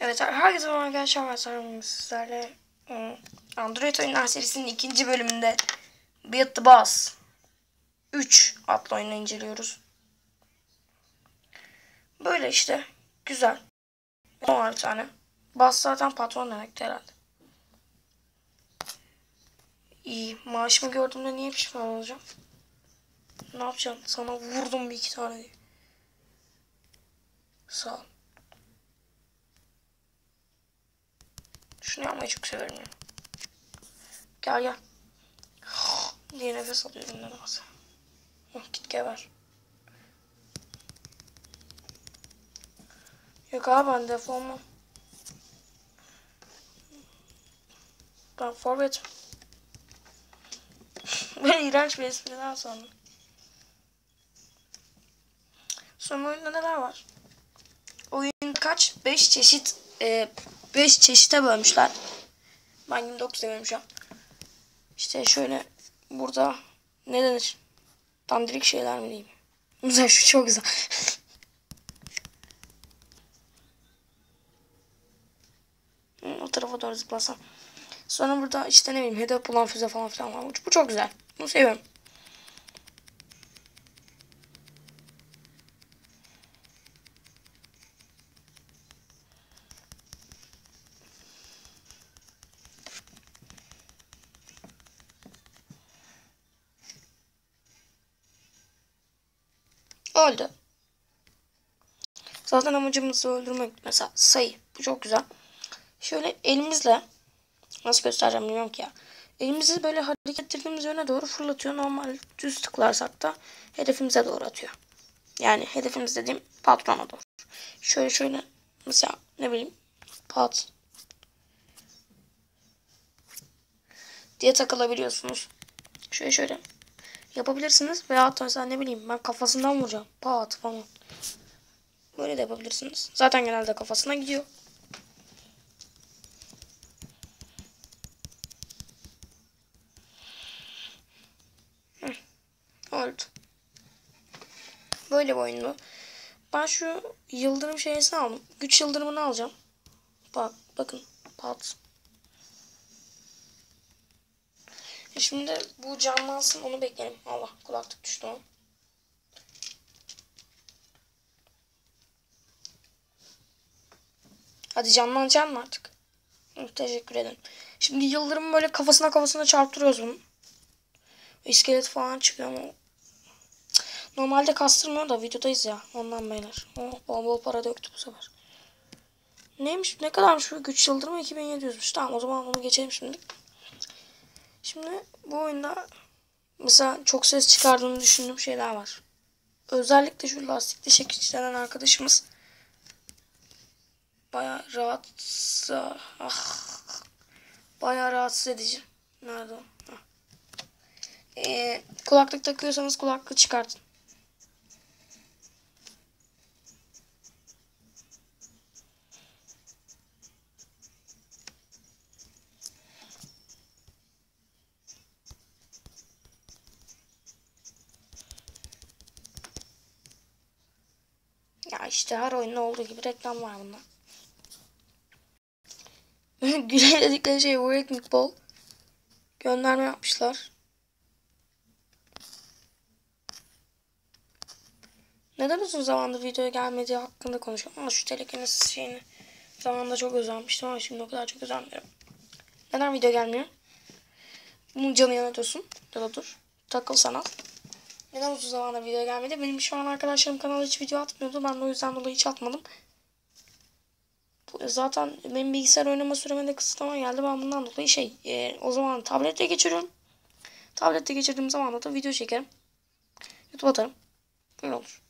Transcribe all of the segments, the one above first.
Evet herkese merhaba arkadaşlar ben sizlerle ım, Android oyunlar serisinin ikinci bölümünde Beat the Boss 3 adlı oyunu inceliyoruz. Böyle işte güzel. Var bir tane. Boss zaten patron demekti herhalde. İyi. Maaşımı gördüğümde niye pişman olacağım? Ne yapacağım? Sana vurdum bir iki tane diye. Sağ ol. Şunu yapmayı çok severim ya. Gel gel. diye nefes alıyorum nedense. Oh, git geber. Yok abi ben defolmam. Ben forvetim. Böyle iğrenç bir espriden sonra. Sonra oyunda neler var? Oyun kaç? 5 çeşit 5 çeşite bölmüşler. Ben 29 seviyorum şu an. İşte şöyle burada ne denir? Dandirik şeyler mi diyeyim? Güzel şu çok güzel. o tarafa doğru zıplasam. Sonra burada işte ne bileyim hedef bulan füze falan filan var. Bu çok güzel. Bunu seviyorum. Öldü. Zaten amacımız öldürmek. Mesela sayı. Bu çok güzel. Şöyle elimizle nasıl göstereceğim bilmiyorum ki ya. Elimizi böyle hareket ettirdiğimiz yöne doğru fırlatıyor. Normal düz tıklarsak da hedefimize doğru atıyor. Yani hedefimiz dediğim patrona doğru. Şöyle şöyle mesela ne bileyim pat diye takılabiliyorsunuz. Şöyle şöyle yapabilirsiniz. Veya mesela ne bileyim ben kafasından vuracağım. Pat falan. Böyle de yapabilirsiniz. Zaten genelde kafasına gidiyor. Hı. Oldu. Böyle bir oyun bu. Ben şu yıldırım şeysini aldım. Güç yıldırımını alacağım. Bak bakın. Pat. Şimdi bu canlansın onu bekleyelim. Allah kulaklık düştü o. Hadi canlanacak mı artık? Teşekkür ederim. Şimdi yıldırım böyle kafasına kafasına çarptırıyoruz bunu. İskelet falan çıkıyor ama Normalde kastırmıyor da videodayız ya. Ondan beyler. Oh bol bol para döktü bu sefer. Neymiş? Ne kadarmış şu güç yıldırımı? 2700'müş. Tamam o zaman onu geçelim şimdi. Şimdi bu oyunda mesela çok ses çıkardığını düşündüğüm şeyler var. Özellikle şu lastikli şekillenen arkadaşımız baya rahatsız ah, baya rahatsız edici. Nerede o? Ee, kulaklık takıyorsanız kulaklığı çıkartın. Ya işte her oyunda olduğu gibi reklam var bunda. Güle dedikleri şey Wrecking Ball. Gönderme yapmışlar. Neden uzun zamandır videoya gelmediği hakkında konuşuyorum. Ama şu telekinesis şeyini zamanında çok özenmiştim ama şimdi o kadar çok özenmiyorum. Neden video gelmiyor? Bunun canı yana dursun. Ya da dur. Takıl sana. Neden uzun zamandır video gelmedi? Benim şu an arkadaşlarım kanala hiç video atmıyordu. Ben de o yüzden dolayı hiç atmadım. Zaten benim bilgisayar oynama süreme de kısıtlama geldi. Ben bundan dolayı şey e, o zaman tablette geçiriyorum. Tablette geçirdiğim zaman da video çekerim. YouTube atarım. Böyle olur.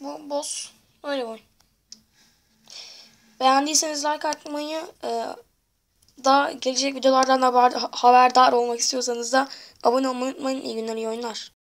Bu boss. Öyle oyun. Beğendiyseniz like atmayı, e, daha gelecek videolardan haber, haberdar olmak istiyorsanız da abone olmayı unutmayın. İyi günler, iyi oyunlar.